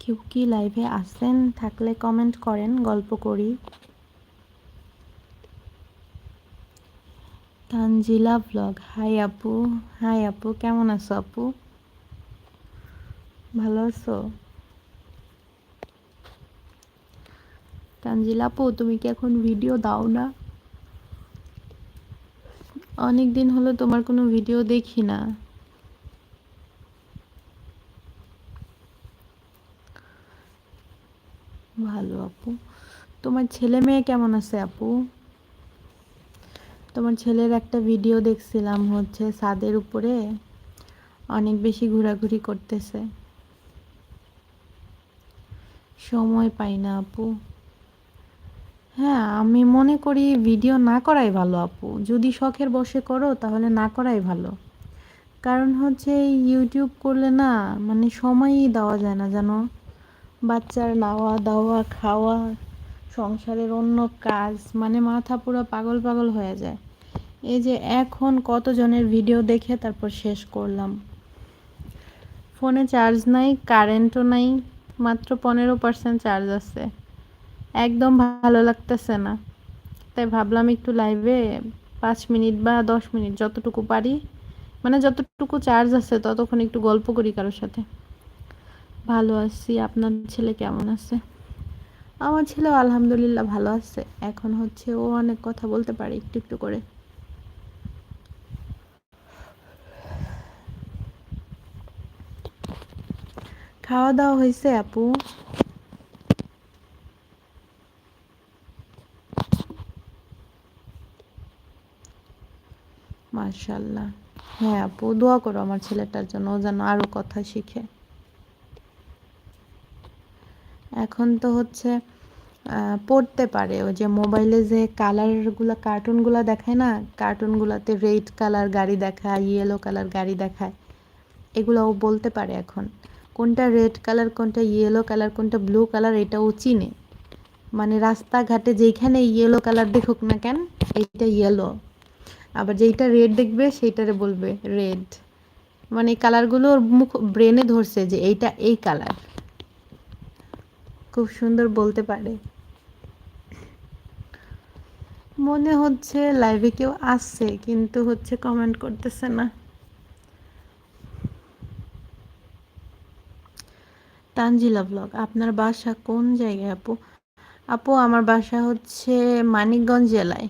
কেউ কি লাইভে আসেন, থাকলে কমেন্ট করেন, গল্প করি। তানজিলা ব্লগ হাই আপু হাই আপু, কেমন আছো আপু? ভালো আছো? তানজিলা তুমি কি এখন ভিডিও দাও না? অনেক দিন হলো তোমার কোনো ভিডিও দেখি না। ভালো আপু। তোমার ছেলে মেয়ে কেমন আছে আপু? তোমার ছেলের একটা ভিডিও দেখছিলাম হচ্ছে ছাদের উপরে। অনেক বেশি ঘোরাঘুরি করতেছে। সময় পাই না, আপু। হ্যাঁ আমি মনে করি ভিডিও না করাই ভালো, আপু। যদি শখের বসে করো, তাহলে না করাই ভালো। কারণ হচ্ছে ইউটিউব করলে না মানে সময়ই দেওয়া যায় না, জানো? বাচ্চার নাওয়া দাওয়া, খাওয়া, সংসারের অন্য কাজ মানে মাথা পুরো পাগল পাগল হয়ে যায়। এই যে এখন কতজনের ভিডিও দেখে তারপর শেষ করলাম। ফোনে চার্জ নাই কারেন্টও নাই। মাত্র পনেরো পার্সেন্ট চার্জ আছে। একদম ভালো লাগতেছে না। তাই ভাবলাম একটু লাইভে পাঁচ মিনিট বা দশ মিনিট যতটুকু পারি মানে যতটুকু চার্জ আছে ততক্ষণ একটু গল্প করি কারোর সাথে। ভালো আছি, আপনার ছেলে কেমন আছে? আমার ছেলেও আলহামদুলিল্লাহ ভালো আছে। এখন হচ্ছে ও অনেক কথা বলতে পারে একটু একটু করে। খাওয়া দাওয়া হয়েছে আপু? মার্শাল্লাহ হ্যাঁ আপু, দোয়া করো আমার ছেলেটার জন্য, ও যেন আরও কথা শিখে। এখন তো হচ্ছে পড়তে পারে ও যে মোবাইলে যে কালারগুলো, কার্টুনগুলো দেখায় না? কার্টুনগুলোতে রেড কালার গাড়ি দেখায় ইয়েলো কালার গাড়ি দেখায় এগুলো ও বলতে পারে এখন। কোনটা রেড কালার কোনটা ইয়েলো কালার কোনটা ব্লু কালার এটা ও চিনে। মানে রাস্তাঘাটে যেখানে ইয়েলো কালার দেখুক না কেন, এইটা ইয়েলো আবার যেইটা রেড দেখবে, সেইটারে বলবে রেড মানে এই কালারগুলো ওর মুখ ব্রেনে ধরছে যে এইটা এই কালার খুব সুন্দর বলতে পারে। মনে হচ্ছে লাইভে কেউ আসছে, কিন্তু হচ্ছে কমেন্ট করতেছে না। তানজিলা ব্লগ আপনার বাসা কোন জায়গায় আপু? আপু, আমার বাসা হচ্ছে মানিকগঞ্জ জেলায়।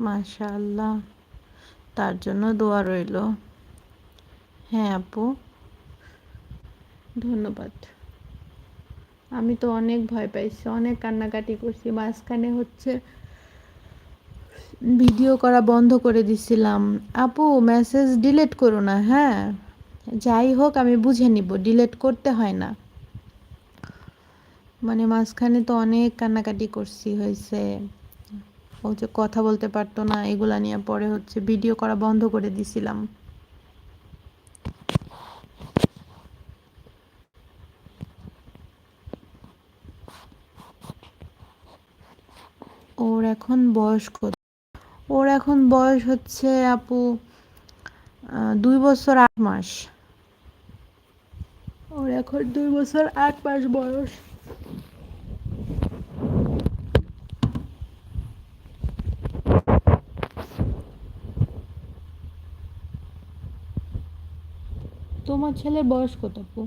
মাশাআল্লাহ, তার জন্য দোয়া রইল। হ্যাঁ আপু, ধন্যবাদ। আমি তো অনেক ভয় পাইছি, অনেক কান্নাকাটি করছি, মাঝখানে হচ্ছে ভিডিও করা বন্ধ করে দিছিলাম। আপু মেসেজ ডিলিট করো না হ্যাঁ? যাই হোক, আমি বুঝে নিব ডিলিট করতে হয় না। মানে মাঝখানে তো অনেক কান্নাকাটি করছি, হয়েছে। ও যে কথা বলতে পারতো না, এগুলা নিয়ে পরে হচ্ছে ভিডিও করা বন্ধ করে দিছিলাম। ওর এখন বয়স কত? ওর এখন বয়স হচ্ছে আপু দুই বছর আট মাস। এখন দুই বছর আট মাস বয়স। তোমার ছেলের বয়স কত আপু?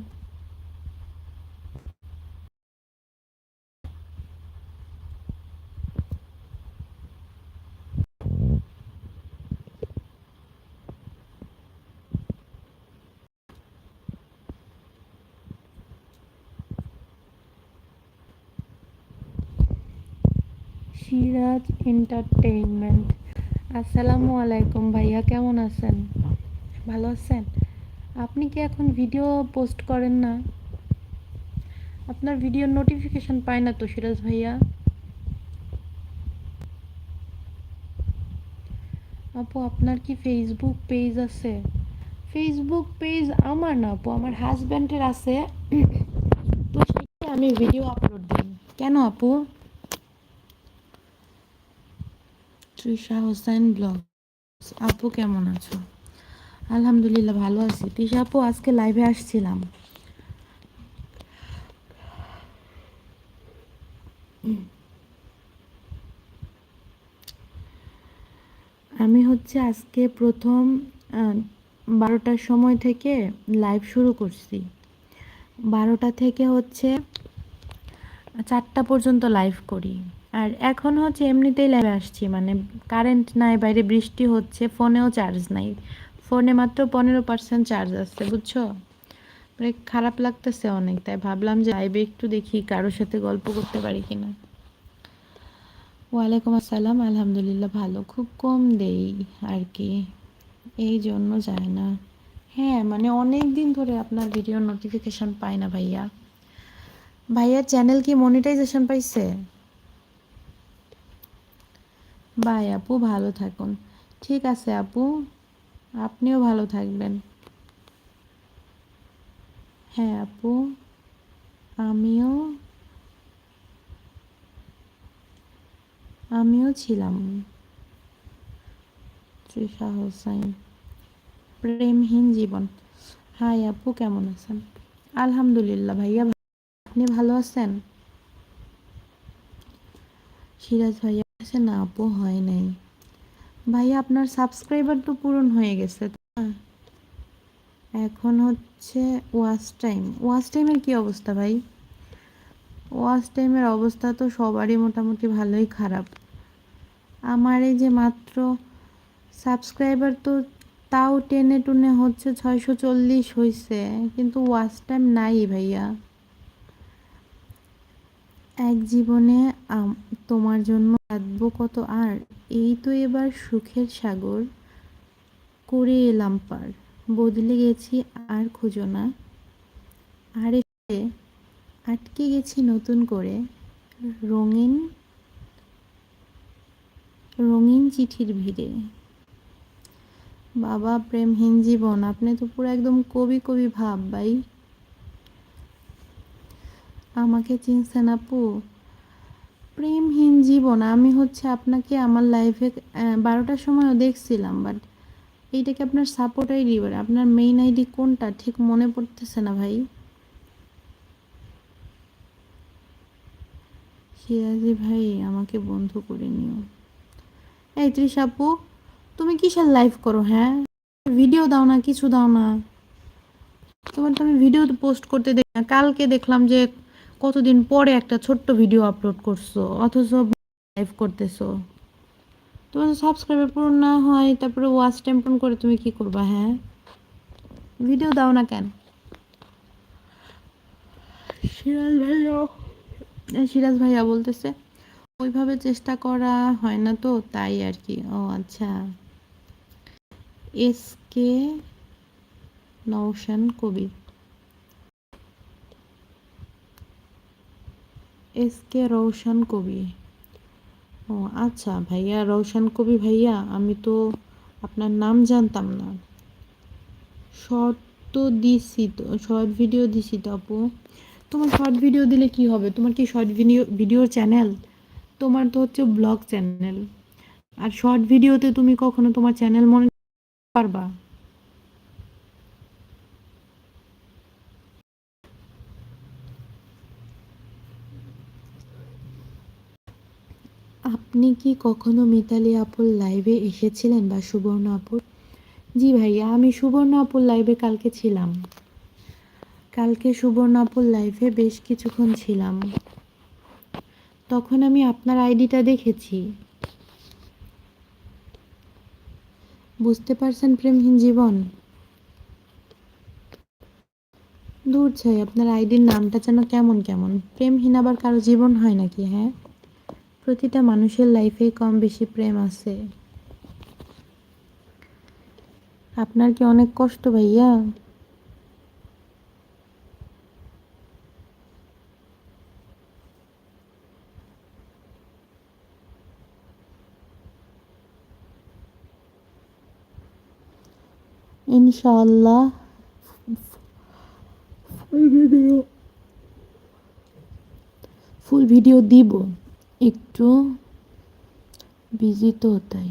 সিরাজ এন্টারটেইনমেন্ট আসসালামু আলাইকুম ভাইয়া, কেমন আছেন? ভালো আছেন? আপনি কি এখন ভিডিও পোস্ট করেন না? আপনার ভিডিওর নোটিফিকেশন পায় না তো সিরাজ ভাইয়া? আপু, আপনার কি ফেসবুক পেজ আছে? ফেসবুক পেজ আমার না আপু, আমার হাজব্যান্ডের আছে। তো সেটাই আমি ভিডিও আপলোড দিই। কেন আপু? তৃষা হোসেন ব্লগ আপু কেমন আছো? আলহামদুলিল্লাহ ভালো আছি। তৃষা আপু, আজকে লাইভে আসছিলাম। আমি হচ্ছে আজকে প্রথম বারোটার সময় থেকে লাইভ শুরু করছি। বারোটা থেকে হচ্ছে চারটা পর্যন্ত লাইভ করি। আর এখন হচ্ছে এমনিতেই লাইভে আসছি মানে কারেন্ট নাই, বাইরে বৃষ্টি হচ্ছে ফোনেও চার্জ নাই। ফোনে মাত্র পনেরো পার্সেন্ট চার্জ আসছে বুঝছ? মানে খারাপ লাগতেছে অনেক, তাই ভাবলাম যে লাইভে একটু দেখি কারোর সাথে গল্প করতে পারি কিনা। ওয়ালাইকুম আসসালাম, আলহামদুলিল্লাহ ভালো। খুব কম দেই আর কি, এই জন্য যায় না। হ্যাঁ মানে অনেক দিন ধরে আপনার ভিডিও নোটিফিকেশন পাই না ভাইয়া। ভাইয়ার চ্যানেল কি মনিটাইজেশন পাইছে? বাই আপু, ভালো থাকুন। ঠিক আছে আপু, আপনিও ভালো থাকবেন। হ্যাঁ আপু, আমিও আমিও ছিলাম। তৃষা হোসাইন, প্রেমহীন জীবন। হাই আপু, কেমন আছেন? আলহামদুলিল্লাহ ভাইয়া, আপনি ভালো আছেন? সিরাজ ভাইয়া আছে না আপু, হয় নাই। ভাইয়া, আপনার সাবস্ক্রাইবার তো পূরণ হয়ে গেছে? এখন হচ্ছে ওয়াচ টাইম। ওয়াচ টাইমের কি অবস্থা ভাই? ওয়াচ টাইমের অবস্থা তো সবারই মোটামুটি ভালোই খারাপ। আমার এই যে মাত্র সাবস্ক্রাইবার তো তাও টেনে টুনে হচ্ছে ছয়শো চল্লিশ হয়েছে কিন্তু ওয়াচ টাইম নাই ভাইয়া। এক জীবনে তোমার জন্য কাঁদবো কত আর? এই তো এবার সুখের সাগর। করে এলাম পার। বদলে গেছি আর খুঁজো না। আর আটকে গেছি নতুন করে। রঙিন রঙিন চিঠির ভিড়ে। বাবা প্রেমহীন জীবন। আপনি তো পুরো একদম কবি কবি ভাব, ভাই। আমাকে চিনছেন আপু। প্রেমহীন জীবন। আমি হচ্ছে আপনাকে আমার লাইফে বারোটার সময়ও দেখছিলাম বাট এইটাকে আপনার সাপোর্ট আইডি আপনার মেইন আইডি কোনটা? ঠিক মনে পড়তেছে না, ভাই। সিরাজি ভাই, আমাকে বন্ধু করে নিও। এই ত্রিশ আপু, তুমি কিসের লাইভ করো হ্যাঁ? ভিডিও দাও না, কিছু দাও না। তোমার তো আমি ভিডিও পোস্ট করতে দেখি না। কালকে দেখলাম যে কতদিন পরে একটা ছোট্ট ভিডিও আপলোড করছ? অথচ লাইভ করতেছো। তোমার সাবস্ক্রাইবার পূরণ না হয় তারপরে ওয়াচ টাইম পূরণ করে তুমি কি করবা হ্যাঁ? ভিডিও দাও না কেন? সিরাজ ভাইয়া সিরাজ ভাইয়া বলতেছে ওইভাবে চেষ্টা করা হয় না তো তাই আর কি। ও আচ্ছা। এস কে নৌশান কবি। এস কে রৌশন কবি। ও আচ্ছা ভাইয়া রৌশন কবি ভাইয়া, আমি তো আপনার নাম জানতাম না। শর্ট তো দিছি তো, শর্ট ভিডিও দিছি তো আপু। তোমার শর্ট ভিডিও দিলে কি হবে? তোমার কি শর্ট ভিডিও ভিডিও চ্যানেল? তোমার তো হচ্ছে ব্লগ চ্যানেল। আর শর্ট ভিডিওতে তুমি কখনো তোমার চ্যানেল মনে পারবা? আপনি কি কখনো মিতালি আপুর লাইভে এসেছিলেন বা সুবর্ণ আপুর? জি ভাইয়া, আমি সুবর্ণ আপুর লাইভে কালকে ছিলাম। কালকে সুবর্ণ আপুর লাইভে বেশ কিছুক্ষণ ছিলাম। তখন আমি আপনার আইডিটা দেখেছি। বুঝতে পারছেন প্রেমহীন জীবন? দূর চাই আপনার আইডির নামটা যেন কেমন কেমন। প্রেমহীন আবার কারও জীবন হয় নাকি হ্যাঁ? প্রতিটা মানুষের লাইফে কম বেশি প্রেম আছে। আপনার কি অনেক কষ্ট ভাইয়া? ইনশাআল্লাহ। Full video. ফুল ভিডিও দিব। একটু বিজি তো তাই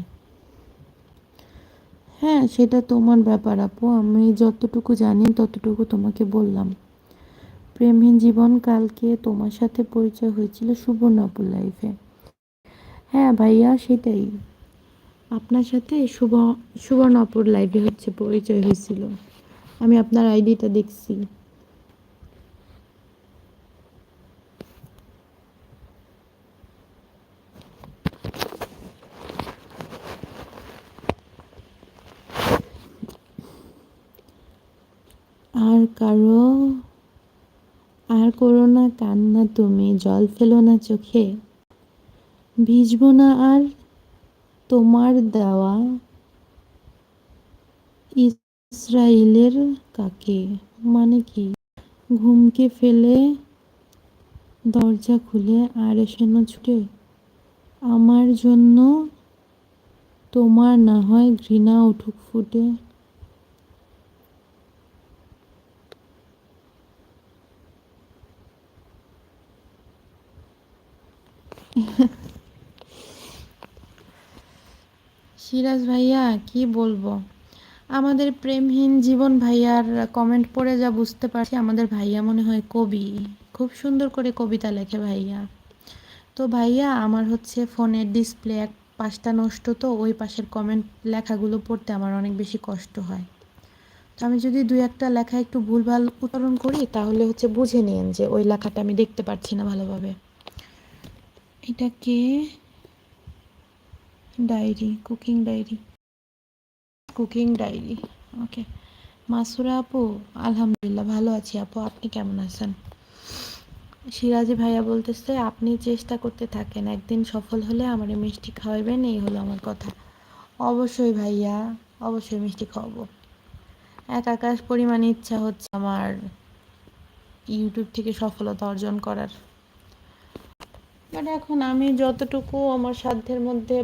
হ্যাঁ সেটা তোমার ব্যাপার আপু। আমি যতটুকু জানি, ততটুকু তোমাকে বললাম। প্রেমহীন জীবন কালকে তোমার সাথে পরিচয় হয়েছিল সুবর্ণপুর লাইফে হ্যাঁ ভাইয়া, সেটাই। আপনার সাথে সুব, সুবর্ণপুর লাইফে হচ্ছে পরিচয় হয়েছিল। আমি আপনার আইডিটা দেখছি আর কারও? আর করো না কান্না তুমি, জল ফেলো না চোখে। ভিজবো না আর তোমার দেওয়া ইসরায়েলের কাকে? মানে কি? ঘুমকে ফেলে দরজা খুলে আর এসে না ছুটে। আমার জন্য তোমার না হয় ঘৃণা উঠুক ফুটে। সিরাজ ভাইয়া, কি বলব? আমাদের প্রেমহীন জীবন ভাইয়ার কমেন্ট পড়ে যা বুঝতে পারছি, আমাদের ভাইয়া মনে হয় কবি। খুব সুন্দর করে কবিতা লেখে ভাইয়া। তো ভাইয়া, আমার হচ্ছে ফোনের ডিসপ্লে এক পাশটা নষ্ট, তো ওই পাশের কমেন্ট লেখাগুলো পড়তে আমার অনেক বেশি কষ্ট হয়। তো আমি যদি দুই একটা লেখা একটু ভুলভাল উচ্চারণ করি, তাহলে হচ্ছে বুঝে নিন যে ওই লেখাটা আমি দেখতে পাচ্ছি না ভালোভাবে। এটাকে diary, cooking diary. Cooking diary, okay. Masura আপু, আলহামদুলিল্লাহ, ভালো আছি আপু। আপনি কেমন আছেন? সিরাজি ভাইয়া বলতেছে, আপনি চেষ্টা করতে থাকেন, একদিন সফল হলে আমার মিষ্টি খাওয়াবেন এই হলো আমার কথা। অবশ্যই ভাইয়া, অবশ্যই মিষ্টি খাওয়াবো। এক আকাশ পরিমাণ ইচ্ছা হচ্ছে আমার ইউটিউব থেকে সফলতা অর্জন করার। বাট এখন আমি যতটুকু আমার সাধ্যের মধ্যে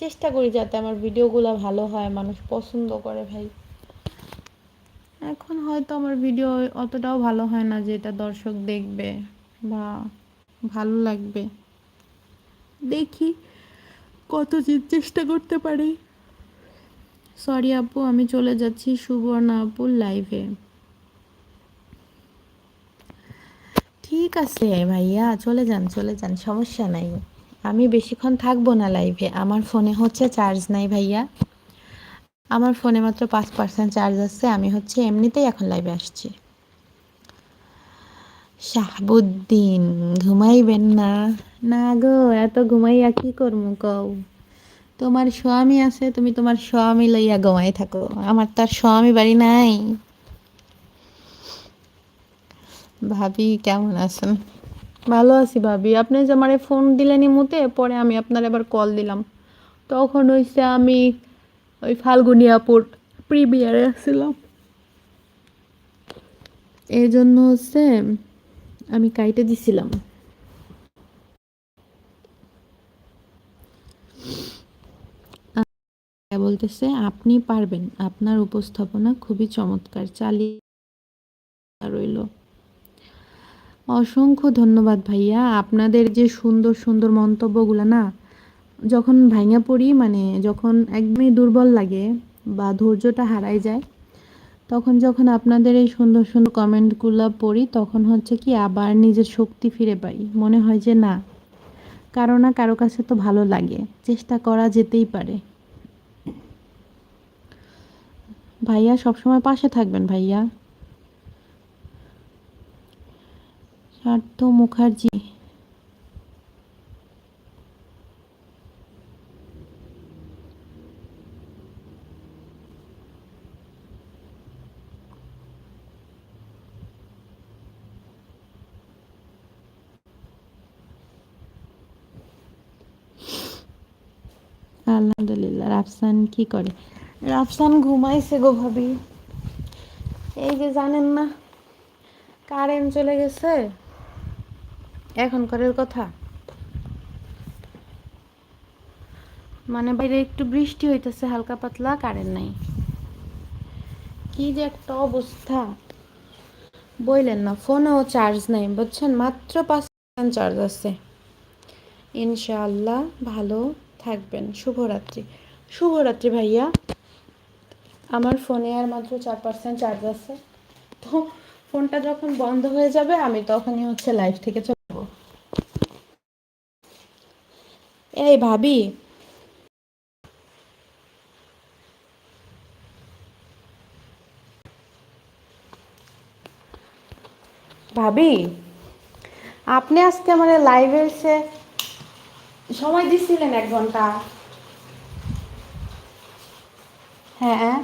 চেষ্টা করি যাতে আমার ভিডিওগুলো ভালো হয়, মানুষ পছন্দ করে ভাই। এখন হয়তো আমার ভিডিও অতটাও ভালো হয় না যে এটা দর্শক দেখবে বা ভালো লাগবে। দেখি কত চেষ্টা করতে পারি। সরি আপু, আমি চলে যাচ্ছি সুবর্ণা আপুর লাইভে ঠিক আছে ভাইয়া, চলে যান চলে যান, সমস্যা নাই। আমি বেশিক্ষণ থাকব না লাইভে আমার ফোনে হচ্ছে চার্জ নাই ভাইয়া। আমার ফোনে মাত্র পাঁচ পার্সেন্ট চার্জ আছে, আমি হচ্ছে এমনিতেই এখন লাইভে আসছি। শাহাবুদ্দিন, ঘুমাইবেন না। না গো, এত ঘুমাইয়া কি করব কও? তোমার স্বামী আছে, তুমি তোমার স্বামী লইয়া ঘুমাই থাকো। আমার তার স্বামী বাড়ি নাই। ভাবি, কেমন আছেন? ভালো আছি ভাবি। আপনি যে আমারে ফোন দিলেন মুতে পরে আমি আপনার এবার কল দিলাম। তখন হইছে আমি ওই ফাল্গুনিয়াপুর প্রিমিয়ারে আসছিলাম। এই জন্য হচ্ছে আমি কাইটে দিছিলাম। বলতেছে, আপনি পারবেন। আপনার উপস্থাপনা খুবই চমৎকার। চালিয়ে রইল। অসংখ্য ধন্যবাদ ভাইয়া। আপনাদের যে সুন্দর সুন্দর মন্তব্যগুলো না, যখন ভাঙা পড়ি মানে যখন একদমই দুর্বল লাগে বা ধৈর্যটা হারাই যায়, তখন যখন আপনাদের এই সুন্দর সুন্দর কমেন্টগুলো পড়ি, তখন হচ্ছে কি আবার নিজের শক্তি ফিরে পাই। মনে হয় যে না, কারও না কারও কাছে তো ভালো লাগে, চেষ্টা করা যেতেই পারে। ভাইয়া সবসময় পাশে থাকবেন ভাইয়া। সার্থ মুখার্জি। আলহামদুলিল্লাহ, রাফসান কি করে? রাফসান ঘুমাইছে গো ভাবি। এই যে জানেন না কারেন্ট চলে গেছে। এখন করের কথা। মানে বাইরে একটু বৃষ্টি হইতেছে, হালকা পাতলা কারেন্ট নাই। কি যে একটা অবস্থা। বললেন না ফোনেও চার্জ নাই, বুঝছেন? মাত্র পাঁচ চার্জ আছে। ইনশাআল্লাহ ভালো থাকবেন। শুভরাত্রি। শুভরাত্রি ভাইয়া। আমার ফোনে আর মাত্র চার পার্সেন্ট চার্জ আছে। তো ফোনটা যখন বন্ধ হয়ে যাবে, আমি তখনই হচ্ছে লাইভ থেকে চলে যাব এই ভাবি। ভাবি আপনি আজকে আমার লাইভে এসে সময় দিছিলেন এক ঘণ্টা। হ্যাঁ।